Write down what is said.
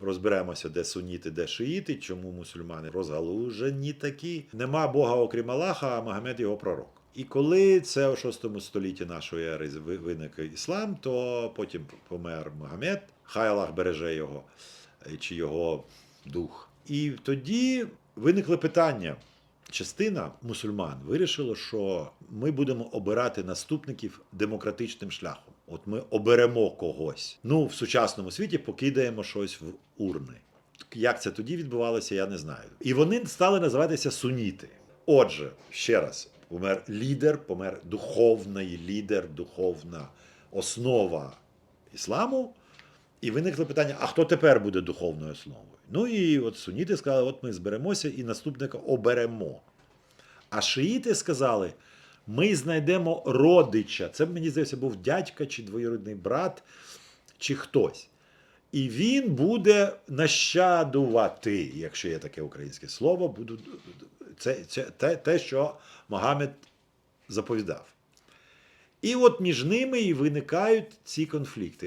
Розберемося, де суніти, де шиїти, чому мусульмани розгалужені такі. Нема Бога окрім Аллаха, а Магомед його пророк. І коли це у 6 столітті нашої ери виник іслам, то потім помер Магомед, хай Аллах береже його е, чи його дух. І тоді виникли питання. Частина мусульман вирішила, що ми будемо обирати наступників демократичним шляхом. От ми оберемо когось. Ну, в сучасному світі покидаємо щось в урни. Як це тоді відбувалося, я не знаю. І вони стали називатися суніти. Отже, ще раз, помер лідер, помер духовний лідер, духовна основа ісламу. І виникло питання: а хто тепер буде духовною основою? Ну і от суніти сказали, от ми зберемося і наступника оберемо. А шиїти сказали, ми знайдемо родича. Це мені здається, був дядька чи двоюрідний брат, чи хтось. І він буде нащадувати, якщо є таке українське слово, буду, це, це те, те, що Магомед заповідав. І от між ними і виникають ці конфлікти.